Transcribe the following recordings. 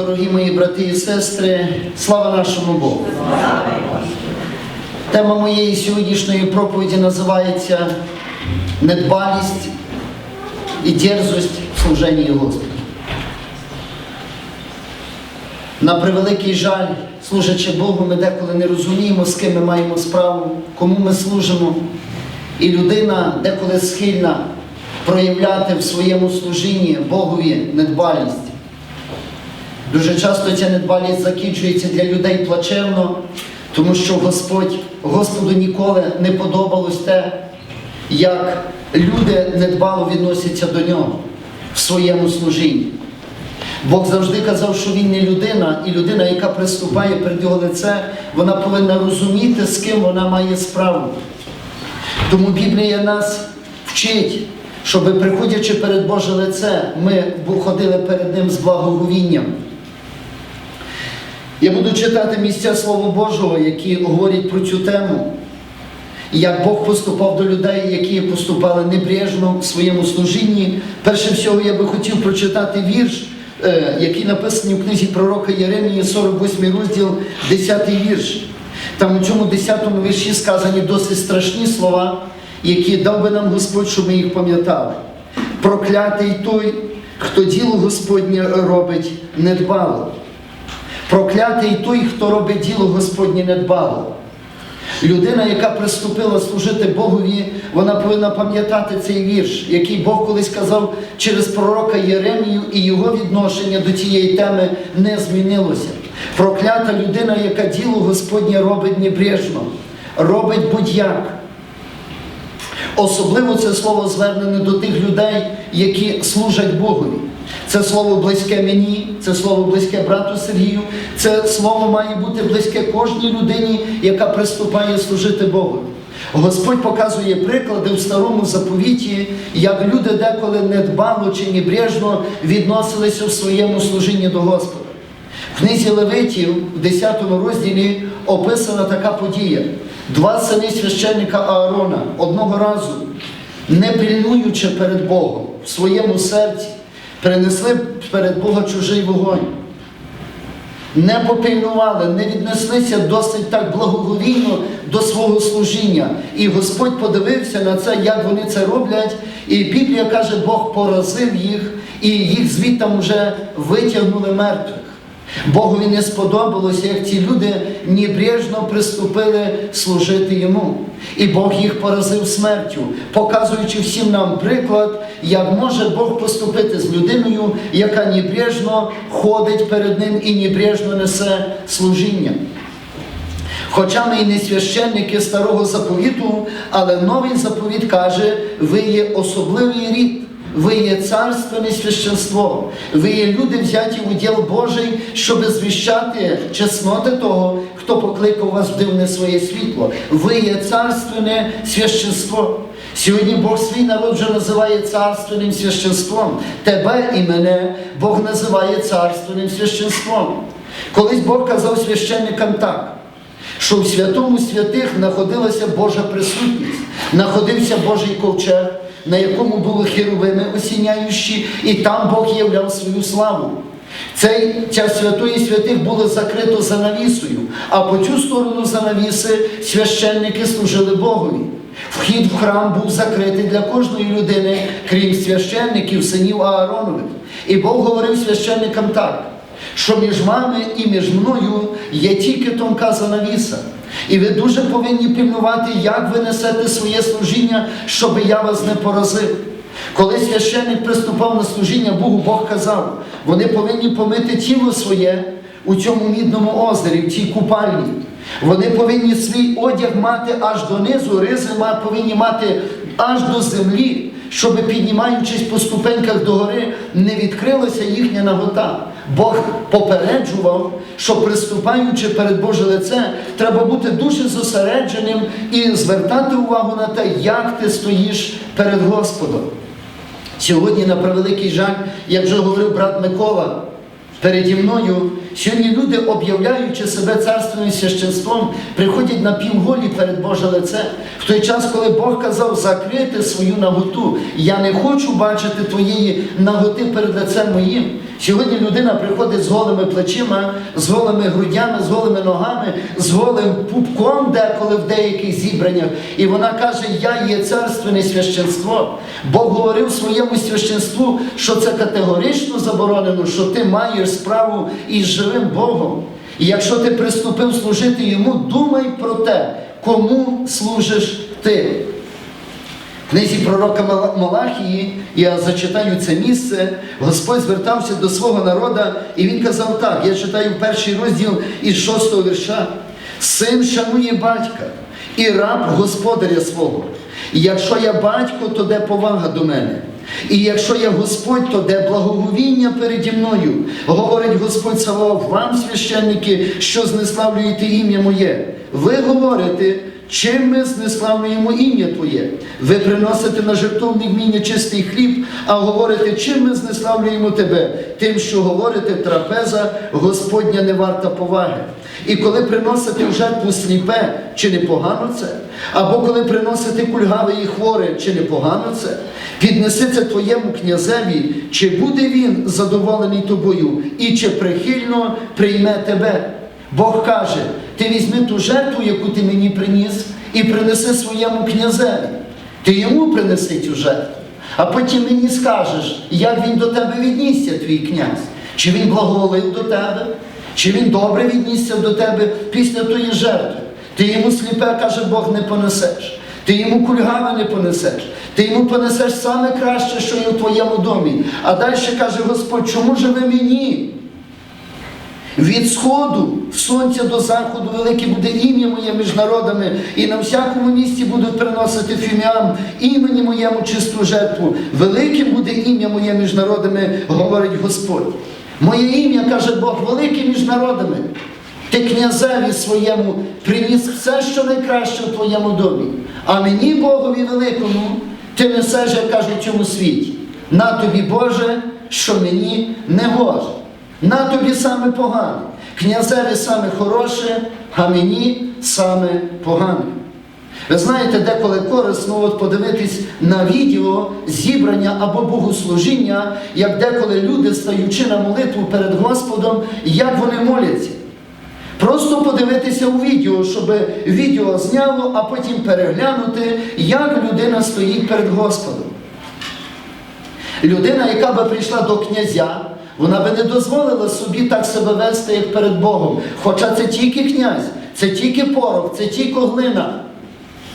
Дорогі мої брати і сестри, слава нашому Богу! Тема моєї сьогоднішньої проповіді називається Недбалість і дерзость в служенні Господу. На превеликий жаль, служачи Богу, ми деколи не розуміємо, з ким ми маємо справу, кому ми служимо. І людина деколи схильна проявляти в своєму служінні Богові недбалість. Дуже часто ця недбалість закінчується для людей плачевно, тому що Господь, Господу ніколи не подобалось те, як люди недбало відносяться до нього в своєму служінні. Бог завжди казав, що він не людина, і людина, яка приступає перед його лице, вона повинна розуміти, з ким вона має справу. Тому Біблія нас вчить, щоб, приходячи перед Боже лице, ми ходили перед Ним з благоговінням. Я буду читати місця Слова Божого, які говорять про цю тему. Як Бог поступав до людей, які поступали небрежно в своєму служінні. Перше всього, я би хотів прочитати вірш, е, який написаний у книзі пророка Єремії, 48 розділ, 10 вірш. Там у цьому 10 вірші сказані досить страшні слова, які дав би нам Господь, щоб ми їх пам'ятали. Проклятий той, хто діло Господнє робить недбало. Проклятий той, хто робить діло Господнє недбало. Людина, яка приступила служити Богові, вона повинна пам'ятати цей вірш, який Бог колись казав через пророка Єремію, і його відношення до цієї теми не змінилося. Проклята людина, яка діло Господнє робить небрежно, робить будь-як. Особливо це слово звернене до тих людей, які служать Богові. Це слово близьке мені, це слово близьке брату Сергію, це слово має бути близьке кожній людині, яка приступає служити Богу. Господь показує приклади в старому заповіті, як люди деколи недбало чи небрежно відносилися в своєму служінні до Господа. В книзі Левитів, в 10 розділі, описана така подія. Два сини священника Аарона одного разу, не пильнуючи перед Богом в своєму серці, принесли перед Бога чужий вогонь. Не попільнували, не віднеслися досить так благоговійно до свого служіння. І Господь подивився на це, як вони це роблять. І Біблія каже, Бог поразив їх, і їх звідтам вже витягнули мертвих. Богові не сподобалося, як ці люди небрежно приступили служити йому. І Бог їх поразив смертю, показуючи всім нам приклад, як може Бог поступити з людиною, яка небрежно ходить перед ним і небрежно несе служіння. Хоча ми і не священники старого заповіту, але новий заповіт каже, ви є особливий рід. Ви є царственне священство, ви є люди взяті у діл Божий, щоб звіщати чесноти того, хто покликав вас в дивне своє світло. Ви є царственне священство. Сьогодні Бог свій народ вже називає царственним священством. Тебе і мене Бог називає царственним священством. Колись Бог казав священникам так. Що в святому святих знаходилася Божа присутність, знаходився Божий ковчег, на якому були херовими осіняючі, і там Бог являв свою славу. Цей, Ця святої святих було закрито занавісою, а по цю сторону занавіси священники служили Богові. Вхід в храм був закритий для кожної людини, крім священників, синів Ааронових. І Бог говорив священникам так, що між вами і між мною є тільки тонка занавіса. І ви дуже повинні пильнувати, як ви несете своє служіння, щоб я вас не поразив. Коли священник приступав на служіння Богу, Бог казав, вони повинні помити тіло своє у цьому мідному озері, в цій купальні. Вони повинні свій одяг мати аж донизу, ризи повинні мати аж до землі, щоб, піднімаючись по ступеньках догори, не відкрилася їхня нагота. Бог попереджував, що приступаючи перед Боже лице, треба бути дуже зосередженим і звертати увагу на те, як ти стоїш перед Господом. Сьогодні, на превеликий жаль, як вже говорив брат Микола, переді мною, сьогодні люди, об'являючи себе царственним священством, приходять на півголі перед Боже лице. В той час, коли Бог казав закрити свою наготу, я не хочу бачити твоєї наготи перед лицем моїм. Сьогодні людина приходить з голими плечима, з голими грудями, з голими ногами, з голим пупком деколи в деяких зібраннях. І вона каже: Я є царственне священство. Бог говорив своєму священству, що це категорично заборонено, що ти маєш справу із живим Богом. І якщо ти приступив служити йому, думай про те, кому служиш ти. В книзі пророка Малахії, я зачитаю це місце, Господь звертався до свого народу, і він казав так: я читаю перший розділ із шостого вірша. Син шанує батька і раб господаря свого. І якщо я батько, то де повага до мене. І якщо я Господь, то де благоговіння переді мною, говорить Господь Саваоф, вам, священники, що знеславлюєте ім'я моє. Ви говорите, Чим ми знеславлюємо ім'я Твоє? Ви приносите на жертовник мій нечистий хліб, а говорите, чим ми знеславлюємо Тебе? Тим, що говорите, трапеза Господня не варта поваги. І коли приносите в жертву сліпе, чи не погано це? Або коли приносите кульгаве і хворе, чи не погано це? Піднеси це твоєму князеві, чи буде він задоволений тобою, і чи прихильно прийме тебе? Бог каже, ти візьми ту жертву, яку ти мені приніс, і принеси своєму князеві. Ти йому принеси цю жертву, а потім мені скажеш, як він до тебе віднісся, твій князь. Чи він благоволив до тебе, чи він добре віднісся до тебе після тої жертви. Ти йому сліпе, каже Бог, не понесеш. Ти йому кульгаве не понесеш. Ти йому понесеш саме краще, що є в твоєму домі. А далі каже Господь, чому же ви мені? Від сходу сонця до заходу велике буде ім'я моє між народами, і на всякому місці будуть приносити фіміам імені моєму чисту жертву. Великим буде ім'я моє між народами, говорить Господь. Моє ім'я, каже Бог, велике між народами. Ти князеві своєму приніс все, що найкраще в твоєму домі. А мені, Богові великому, ти несеш, як кажуть, в цьому світі. На тобі, Боже, що мені не гоже. На тобі саме погане. Князеві саме хороше, а мені саме погане. Ви знаєте, деколи корисно от подивитись на відео зібрання або богослужіння, як деколи люди, стаючи на молитву перед Господом, як вони моляться. Просто подивитися у відео, щоб відео зняло, а потім переглянути, як людина стоїть перед Господом. Людина, яка би прийшла до князя, вона би не дозволила собі так себе вести, як перед Богом. Хоча це тільки князь, це тільки порох, це тільки глина.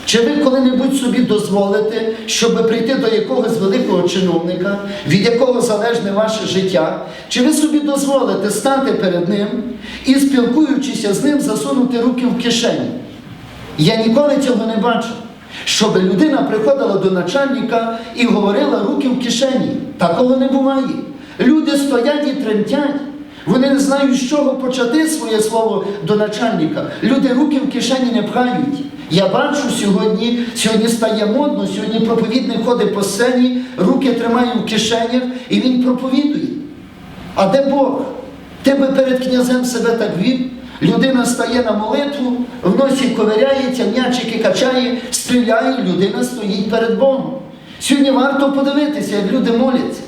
Чи ви коли-небудь собі дозволите, щоб прийти до якогось великого чиновника, від якого залежне ваше життя? Чи ви собі дозволите стати перед ним і, спілкуючися з ним, засунути руки в кишені? Я ніколи цього не бачив. Щоб людина приходила до начальника і говорила руки в кишені. Такого не буває. Люди стоять і тремтять. Вони не знають, з чого почати своє слово до начальника. Люди руки в кишені не пхають. Я бачу сьогодні, сьогодні стає модно, сьогодні проповідник ходить по сцені, руки тримає в кишенях і він проповідує. А де Бог? Ти би перед князем себе так вів. Людина стає на молитву, в носі ковиряється, м'ячики качає, стріляє, людина стоїть перед Богом. Сьогодні варто подивитися, як люди моляться.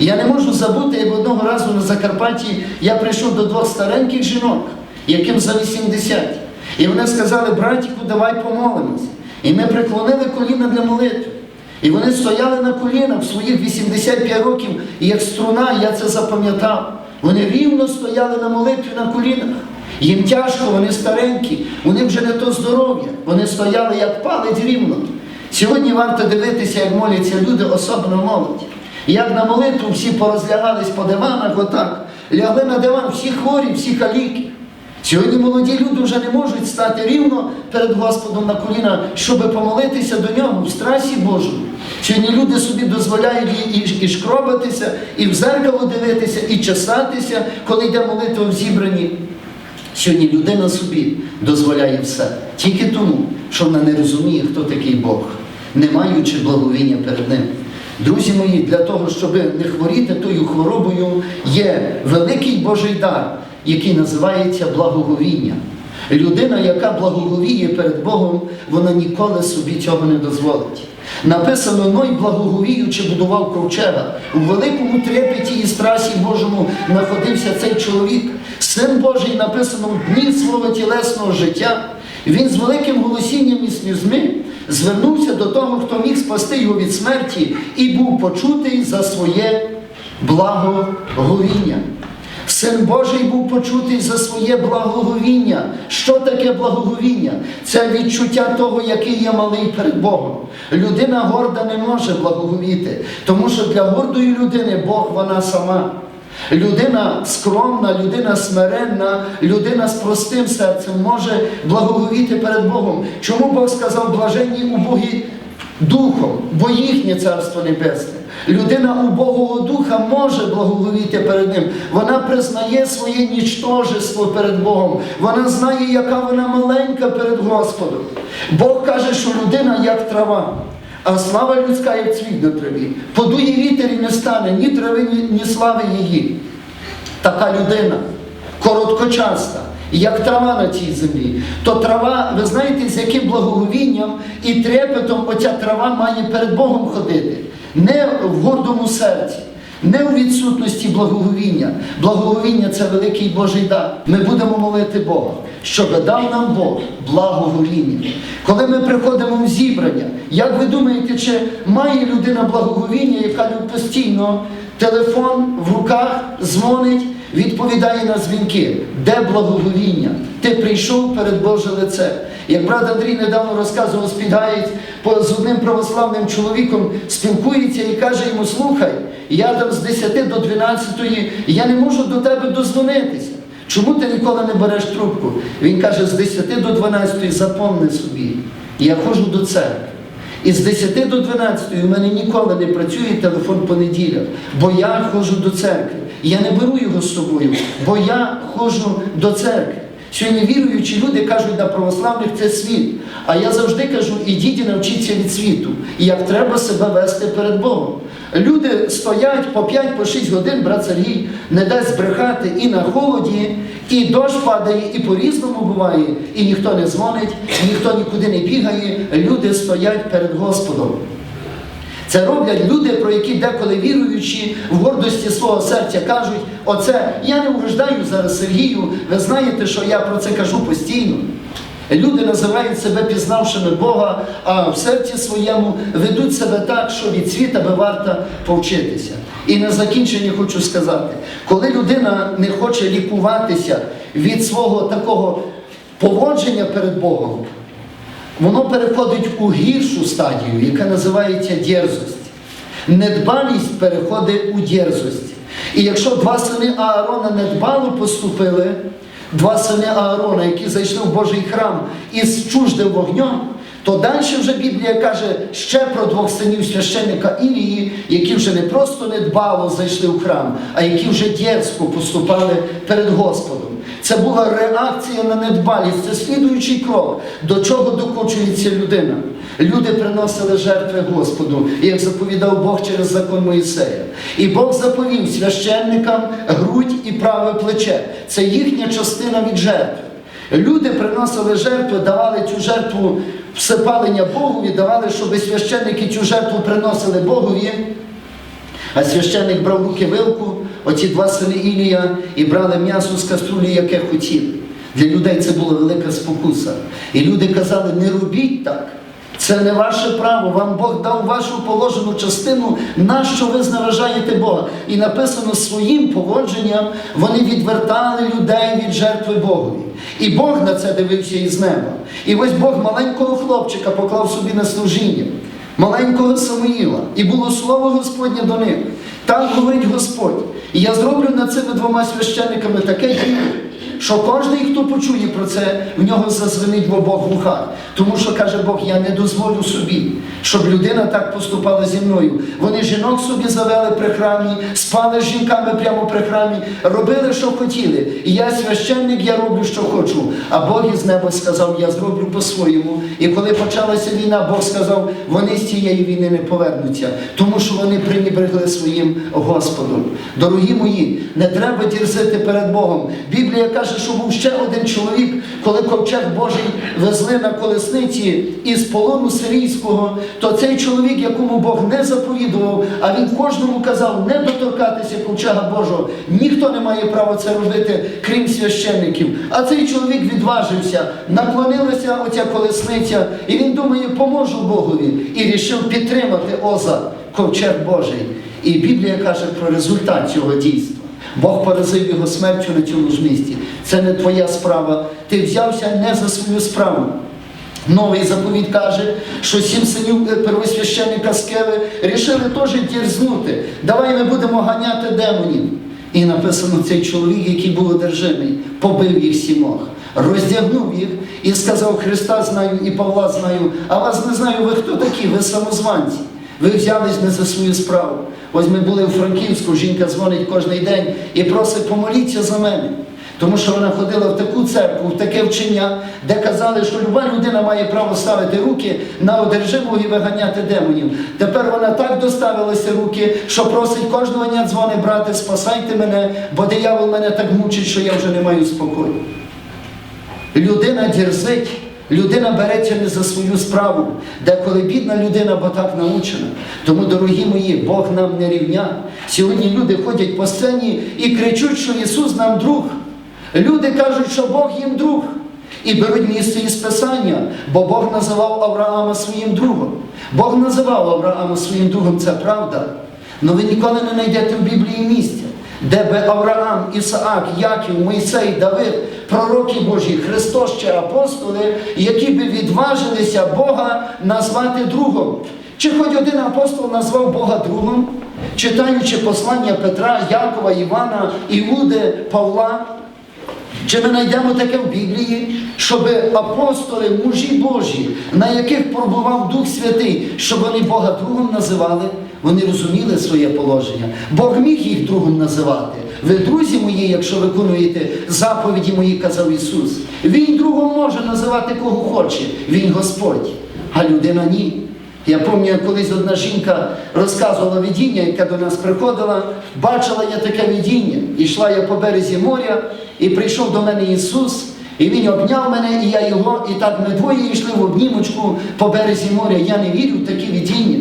Я не можу забути, як одного разу на Закарпатті я прийшов до двох стареньких жінок, яким за 80. І вони сказали, братіку, давай помолимося. І ми преклонили коліна для молитви. І вони стояли на колінах своїх 85 років, і як струна, я це запам'ятав. Вони рівно стояли на молитві на колінах. Їм тяжко, вони старенькі, них вже не то здоров'я. Вони стояли як палець рівно. Сьогодні варто дивитися, як моляться люди, особливо молодь. Як на молитву всі порозлягались по диванах, отак. Лягли на диван, всі хворі, всі каліки. Сьогодні молоді люди вже не можуть стати рівно перед Господом на коліна, щоб помолитися до нього в страсі Божому. Сьогодні люди собі дозволяють і, і, шкробатися, і в зеркало дивитися, і чесатися, коли йде молитва в зібранні. Сьогодні людина собі дозволяє все тільки тому, що вона не розуміє, хто такий Бог, не маючи благовіння перед ним. Друзі мої, для того, щоб не хворіти тою хворобою, є великий Божий дар, який називається благоговіння. Людина, яка благоговіє перед Богом, вона ніколи собі цього не дозволить. Написано, Ной благоговіючи будував ковчега. У великому трепеті і страсі Божому знаходився цей чоловік. Син Божий написано в дні свого тілесного життя. Він з великим голосінням і слізьми звернувся до того, хто міг спасти його від смерті, і був почутий за своє благоговіння. Син Божий був почутий за своє благоговіння. Що таке благоговіння? Це відчуття того, який я малий перед Богом. Людина горда не може благоговіти, тому що для гордої людини Бог вона сама. Людина скромна, людина смиренна, людина з простим серцем може благоговіти перед Богом. Чому Бог сказав блаженні убогі духом, бо їхнє царство небесне. Людина убогого духа може благоговіти перед ним. Вона признає своє нічтожество перед Богом. Вона знає, яка вона маленька перед Господом. Бог каже, що людина як трава. А слава людська, як цвіт на траві. Подує вітер і не стане ні трави, ні, слави її. Така людина короткочаста, як трава на цій землі. То трава, ви знаєте, з яким благоговінням і трепетом оця трава має перед Богом ходити. Не в гордому серці. Не у відсутності благоговіння. Благоговіння це великий Божий дар. Ми будемо молити Бога, щоб дав нам Бог благоговіння. Коли ми приходимо в зібрання, як ви думаєте, чи має людина благоговіння, яка постійно телефон в руках дзвонить, відповідає на дзвінки? Де благоговіння? Ти прийшов перед Боже лице. Як брат Андрій недавно розказував, спігають по- з одним православним чоловіком, спілкується і каже йому: слухай, я там з 10 до 12, я не можу до тебе дозвонитися. Чому ти ніколи не береш трубку? Він каже, з 10 до 12 запомни собі, я ходжу до церкви. І з 10 до 12 у мене ніколи не працює телефон по неділях, бо я ходжу до церкви. Я не беру його з собою, бо я ходжу до церкви. Сьогодні віруючі люди кажуть на православних це світ. А я завжди кажу, ідіть і навчіться від світу, і як треба себе вести перед Богом. Люди стоять по 5 по годин, брат Сергій не дасть збрехати і на холоді, і дощ падає, і по-різному буває, і ніхто не дзвонить, ніхто нікуди не бігає. Люди стоять перед Господом. Це роблять люди, про які деколи віруючі в гордості свого серця кажуть, оце я не угождаю зараз Сергію, ви знаєте, що я про це кажу постійно. Люди називають себе пізнавшими Бога, а в серці своєму ведуть себе так, що від світа би варто повчитися. І на закінчення хочу сказати, коли людина не хоче лікуватися від свого такого поводження перед Богом, воно переходить у гіршу стадію, яка називається дерзость. Недбалість переходить у дерзость. І якщо два сини Аарона недбало поступили, два сини Аарона, які зайшли в Божий храм із чуждим вогнем, то далі вже Біблія каже ще про двох синів священника Ілії, які вже не просто недбало зайшли в храм, а які вже дерзко поступали перед Господом. Це була реакція на недбалість, це слідуючий крок, до чого докочується людина. Люди приносили жертви Господу, як заповідав Бог через закон Моїсея. І Бог заповів священникам грудь і праве плече. Це їхня частина від жертви. Люди приносили жертви, давали цю жертву всипалення Богові, давали, щоб священники цю жертву приносили Богові. А священник брав руки вилку, оці два сини Ілія, і брали м'ясо з каструлі, яке хотіли. Для людей це була велика спокуса. І люди казали, не робіть так. Це не ваше право, вам Бог дав вашу положену частину, нащо ви зневажаєте Бога. І написано своїм поводженням вони відвертали людей від жертви Богові. І Бог на це дивився із неба. І ось Бог маленького хлопчика поклав собі на служіння маленького Самуїла, і було слово Господнє до них. Так говорить Господь. І я зроблю над цими двома священниками таке діло, що кожен, хто почує про це, в нього зазвенить в обох вухах. Тому що каже Бог, я не дозволю собі, щоб людина так поступала зі мною. Вони жінок собі завели при храмі, спали з жінками прямо при храмі, робили, що хотіли. І я священник, я роблю, що хочу. А Бог із неба сказав, я зроблю по-своєму. І коли почалася війна, Бог сказав, вони з цієї війни не повернуться, тому що вони пренебрегли своїм Господом. Дорогі мої, не треба дірзити перед Богом. Біблія каже, каже, що був ще один чоловік, коли ковчег Божий везли на колесниці із полону сирійського, то цей чоловік, якому Бог не заповідував, а він кожному казав не доторкатися ковчега Божого. Ніхто не має права це робити, крім священників. А цей чоловік відважився, наклонилася оця колесниця, і він думає, поможу Богові. І рішив підтримати Оза, ковчег Божий. І Біблія каже про результат цього дійства. Бог поразив його смертю на цьому ж місці. Це не твоя справа. Ти взявся не за свою справу. Новий заповідь каже, що сім синів е, первосвященника Скеви рішили теж дірзнути. Давай ми будемо ганяти демонів. І написано, цей чоловік, який був одержимий, побив їх сімох, роздягнув їх і сказав: Христа знаю і Павла знаю, а вас не знаю, ви хто такі? Ви самозванці. Ви взялись не за свою справу. Ось ми були у Франківську, жінка дзвонить кожен день і просить помоліться за мене. Тому що вона ходила в таку церкву, в таке вчення, де казали, що люба людина має право ставити руки на одержимого і виганяти демонів. Тепер вона так доставилася руки, що просить кожного дня дзвони, брате, спасайте мене, бо диявол мене так мучить, що я вже не маю спокою. Людина дерзить, людина береться не за свою справу, деколи бідна людина, бо так научена. Тому, дорогі мої, Бог нам не рівня. Сьогодні люди ходять по сцені і кричуть, що Ісус нам друг. Люди кажуть, що Бог їм друг. І беруть місце із Писання, бо Бог називав Авраама своїм другом. Бог називав Авраама своїм другом, це правда. Але ви ніколи не знайдете в Біблії місця, де би Авраам, Ісаак, Яків, Мойсей, Давид, пророки Божі, Христос чи апостоли, які би відважилися Бога назвати другом. Чи хоч один апостол назвав Бога другом, читаючи послання Петра, Якова, Івана, Іуди, Павла. Чи ми знайдемо таке в Біблії, щоб апостоли, мужі Божі, на яких пробував Дух Святий, щоб вони Бога другом називали, вони розуміли своє положення. Бог міг їх другом називати. Ви, друзі мої, якщо виконуєте заповіді мої, казав Ісус. Він другом може називати кого хоче, Він Господь, а людина ні. Я пам'ятаю, колись одна жінка розказувала видіння, яка до нас приходила, бачила я таке видіння. Ішла я по березі моря, і прийшов до мене Ісус, і Він обняв мене, і я його, і так ми двоє йшли в обнімочку по березі моря. Я не вірю в такі видіння.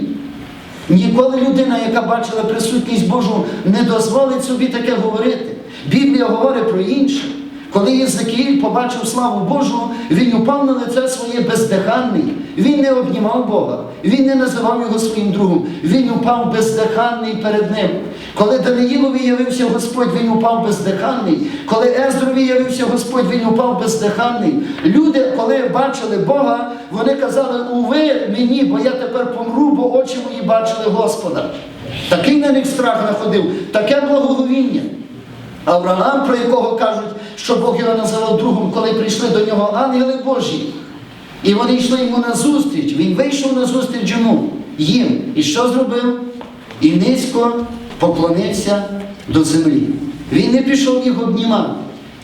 Ніколи людина, яка бачила присутність Божу, не дозволить собі таке говорити. Біблія говорить про інше. Коли Єзекіїль побачив славу Божу, він упав на лице своє бездиханний. Він не обнімав Бога, він не називав його своїм другом. Він упав бездиханний перед ним. Коли Даниїлові явився Господь, він упав бездиханний. Коли Ездрові явився Господь, він упав бездиханний. Люди, коли бачили Бога, вони казали, уви мені, бо я тепер помру, бо очі мої бачили Господа. Такий на них страх находив, таке благоговіння. Авраам, про якого кажуть, що Бог його називав другом, коли прийшли до нього ангели Божі. І вони йшли йому на зустріч. Він вийшов на зустріч йому, їм. І що зробив? І низько поклонився до землі. Він не пішов їх обнімати.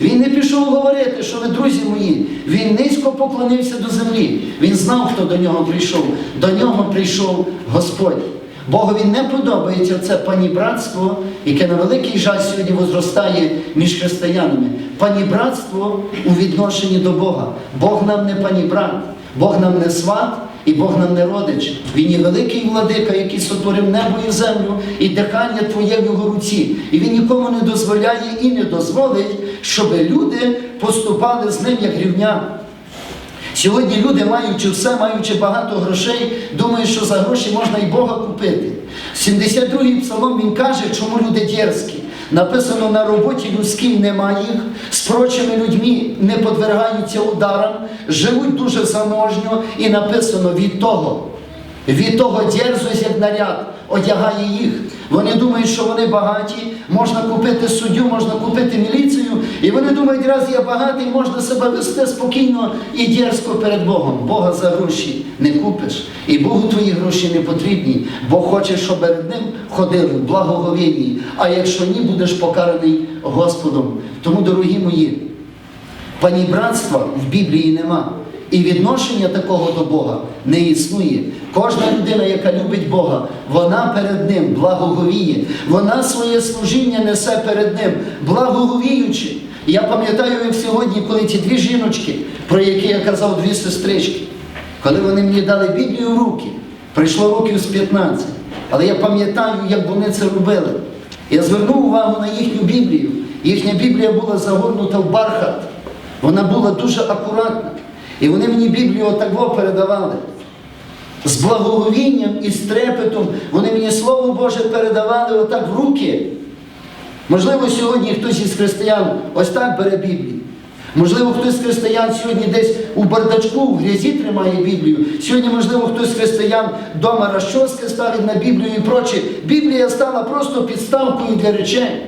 Він не пішов говорити, що ви, друзі мої, він низько поклонився до землі. Він знав, хто до нього прийшов. До нього прийшов Господь. Богові не подобається це панібратство, яке на великий жаль сьогодні возростає між християнами. Панібратство у відношенні до Бога. Бог нам не панібрат, Бог нам не сват і Бог нам не родич. Він є великий владика, який сотворив небо і землю, і дихання твоє в його руці. І він нікому не дозволяє і не дозволить, щоб люди поступали з ним як рівня. Сьогодні люди, маючи все, маючи багато грошей, думають, що за гроші можна і Бога купити. 72-й псалом він каже, чому люди дерзкі. Написано, на роботі людській нема їх, з прочими людьми не подвергаються ударам, живуть дуже заможньо, і написано від того. Від того дерзость, як наряд, одягає їх. Вони думають, що вони багаті, можна купити суддю, можна купити міліцію. І вони думають, раз я багатий, можна себе вести спокійно і дерзко перед Богом. Бога за гроші не купиш. І Богу твої гроші не потрібні. Бог хоче, щоб перед ним ходили благоговінні. А якщо ні, будеш покараний Господом. Тому, дорогі мої, панібратства в Біблії нема. І відношення такого до Бога не існує. Кожна людина, яка любить Бога, вона перед Ним благоговіє. Вона своє служіння несе перед Ним, благоговіючи. Я пам'ятаю, як сьогодні, коли ті дві жіночки, про які я казав, дві сестрички, коли вони мені дали Біблію в руки, прийшло років з 15. Але я пам'ятаю, як вони це робили. Я звернув увагу на їхню Біблію. Їхня Біблія була загорнута в бархат. Вона була дуже акуратна. І вони мені Біблію отако передавали. З благоговінням і з трепетом вони мені Слово Боже передавали отак в руки. Можливо, сьогодні хтось із християн ось так бере Біблію. Можливо, хтось з християн сьогодні десь у бардачку, в грязі тримає Біблію. Сьогодні, можливо, хтось з християн вдома розчоски ставить на Біблію і проче. Біблія стала просто підставкою для речей.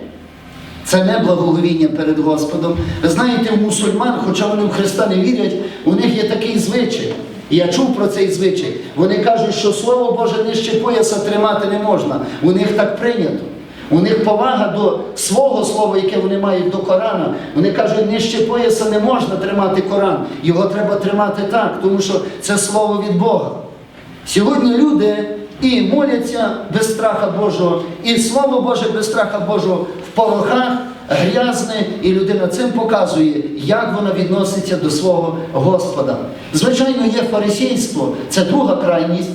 Це не благоговіння перед Господом. Ви знаєте, у мусульман, хоча вони в Христа не вірять, у них є такий звичай. І я чув про цей звичай. Вони кажуть, що Слово Боже нижче пояса тримати не можна. У них так прийнято. У них повага до свого слова, яке вони мають до Корана. Вони кажуть, нижче пояса не можна тримати Коран. Його треба тримати так, тому що це слово від Бога. Сьогодні люди і моляться без страха Божого, і Слово Боже без страха Божого в порохах, грязне, і людина цим показує, як вона відноситься до свого Господа. Звичайно, є фарисейство, це друга крайність.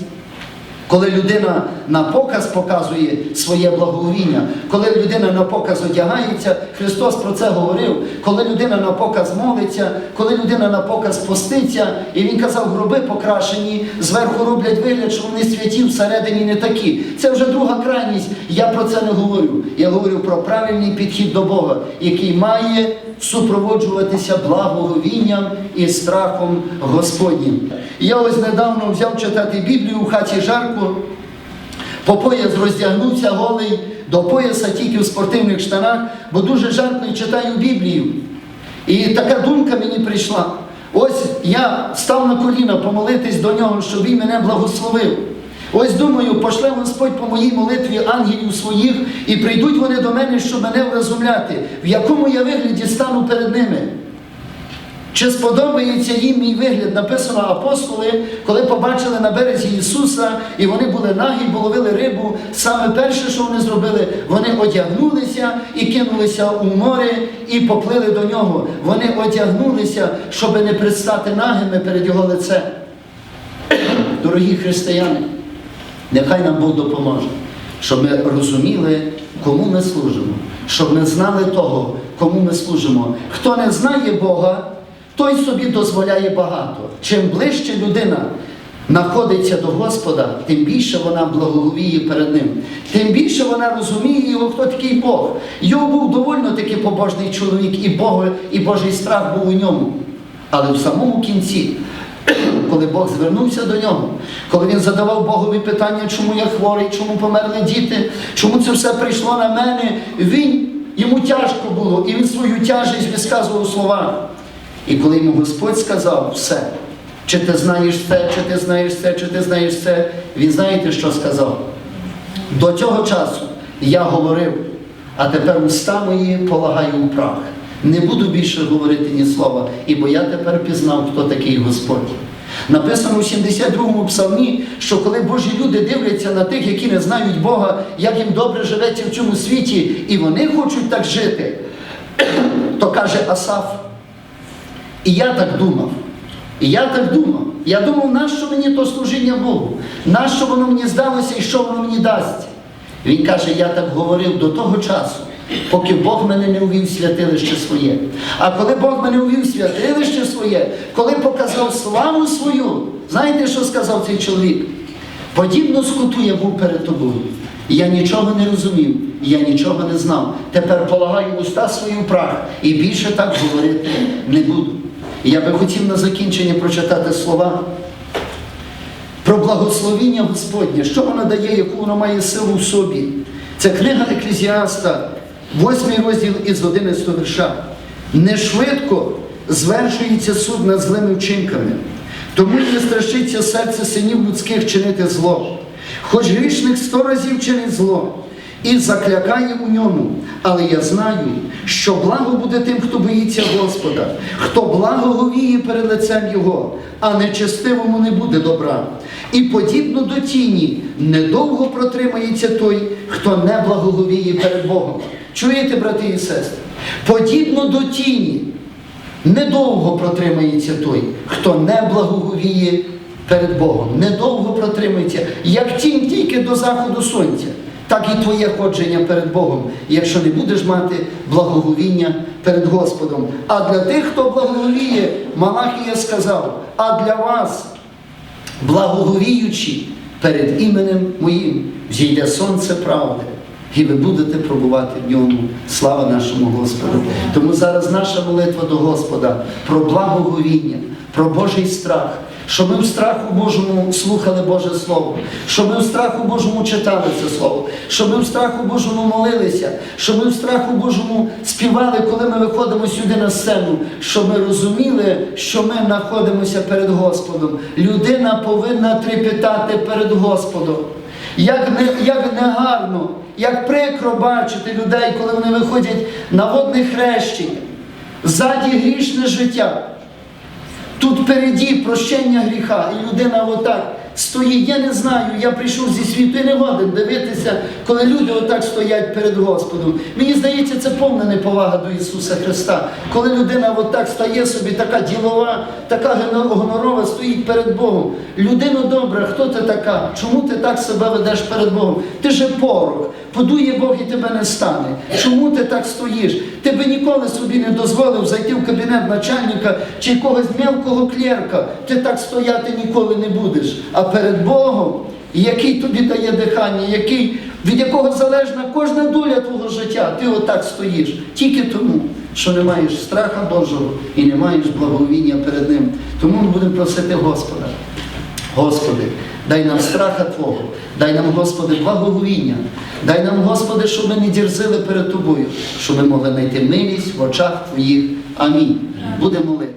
Коли людина на показ показує своє благовіння, коли людина на показ одягається, Христос про це говорив, коли людина на показ молиться, коли людина на показ поститься, і Він казав, гроби покрашені, зверху роблять вигляд, що вони святі, всередині не такі. Це вже друга крайність. Я про це не говорю. Я говорю про правильний підхід до Бога, який має супроводжуватися благоговінням і страхом Господнім. Я ось недавно взяв читати Біблію у хаті жарко, по пояс роздягнувся голий, до пояса тільки в спортивних штанах, бо дуже жарко і читаю Біблію. І така думка мені прийшла. Ось я став на коліна помолитись до нього, щоб він мене благословив. Ось думаю, пошле Господь по моїй молитві ангелів своїх, і прийдуть вони до мене, щоб мене вразумляти, в якому я вигляді стану перед ними. Чи сподобається їм мій вигляд? Написано апостоли, коли побачили на березі Ісуса, і вони були нагі, бо ловили рибу. Саме перше, що вони зробили, вони одягнулися і кинулися у море і поплили до нього. Вони одягнулися, щоб не предстати нагими перед Його лицем. Дорогі християни, нехай нам Бог допоможе, щоб ми розуміли, кому ми служимо, щоб ми знали того, кому ми служимо. Хто не знає Бога, той собі дозволяє багато. Чим ближче людина знаходиться до Господа, тим більше вона благоговіє перед Ним. Тим більше вона розуміє його, хто такий Бог. Його був довольно таки побожний чоловік, і Бог, і Божий страх був у ньому. Але в самому кінці, коли Бог звернувся до нього, коли він задавав Богові питання, чому я хворий, чому померли діти, чому це все прийшло на мене, він, йому тяжко було, і він свою тяжість висказував у словах. І коли йому Господь сказав все, чи ти знаєш це, чи ти знаєш це, чи ти знаєш це, він знаєте, що сказав? До цього часу я говорив, а тепер уста мої полагаю у прах. Не буду більше говорити ні слова, ібо я тепер пізнав, хто такий Господь. Написано у 72-му псалмі, що коли Божі люди дивляться на тих, які не знають Бога, як їм добре живеться в цьому світі, і вони хочуть так жити, то каже Асаф, і я так думав. І я так думав. Я думав, нащо мені то служіння Богу? Нащо воно мені здалося і що воно мені дасть? Він каже, я так говорив до того часу, поки Бог мене не увів святилище своє. А коли Бог мене увів святилище своє, коли показав славу свою, знаєте, що сказав цей чоловік? Подібно скоту я був перед тобою. Я нічого не розумів, я нічого не знав. Тепер полагаю уста свої в прах і більше так говорити не буду. Я би хотів на закінчення прочитати слова про благословіння Господнє, що воно дає, яку воно має силу в собі. Це книга Еклезіаста, 8 розділ із 11 вірша. Не швидко звершується суд над злими вчинками, тому не страшиться серце синів людських чинити зло. Хоч грішник сто разів чинить зло і заклякає у ньому, але я знаю, що благо буде тим, хто боїться Господа, хто благоговіє перед лицем Його, а нечестивому не буде добра. І подібно до тіні, недовго протримається той, хто не благоговіє перед Богом. Чуєте, брати і сестри? Подібно до тіні, недовго протримається той, хто не благоговіє перед Богом. Недовго протримається, як тінь тільки до заходу сонця, так і твоє ходження перед Богом, якщо не будеш мати благоговіння перед Господом. А для тих, хто благоговіє, Малахія сказав, а для вас, благоговіючи перед іменем моїм, зійде сонце правди. І ви будете пробувати в ньому. Слава нашому Господу. Тому зараз наша молитва до Господа про благоговіння, про Божий страх, що ми в страху Божому слухали Боже Слово, що ми в страху Божому читали це Слово, що ми в страху Божому молилися, що ми в страху Божому співали, коли ми виходимо сюди на сцену, що ми розуміли, що ми знаходимося перед Господом. Людина повинна трепетати перед Господом. Як не, як негарно, як прикро бачити людей, коли вони виходять на водне хрещення, ззаді грішне життя. Тут переді прощення гріха, і людина отак стоїть. Я не знаю, я прийшов зі світу і не годен дивитися, коли люди отак стоять перед Господом. Мені здається, це повна неповага до Ісуса Христа. Коли людина отак стає собі, така ділова, така гонорова, стоїть перед Богом. Людино добра, хто ти така? Чому ти так себе ведеш перед Богом? Ти же порох. Подує Бог і тебе не стане. Чому ти так стоїш? Ти би ніколи собі не дозволив зайти в кабінет начальника чи якогось мелкого клерка. Ти так стояти ніколи не будеш. А перед Богом, який тобі дає дихання, який, від якого залежна кожна доля твого життя, ти отак стоїш. Тільки тому, що не маєш страха Божого і не маєш благовіння перед Ним. Тому ми будемо просити Господа. Господи, дай нам страха Твого, дай нам, Господи, благоговіння, дай нам, Господи, щоб ми не дірзили перед Тобою, щоб ми могли знайти милість в очах Твоїх. Амінь. Будемо молити.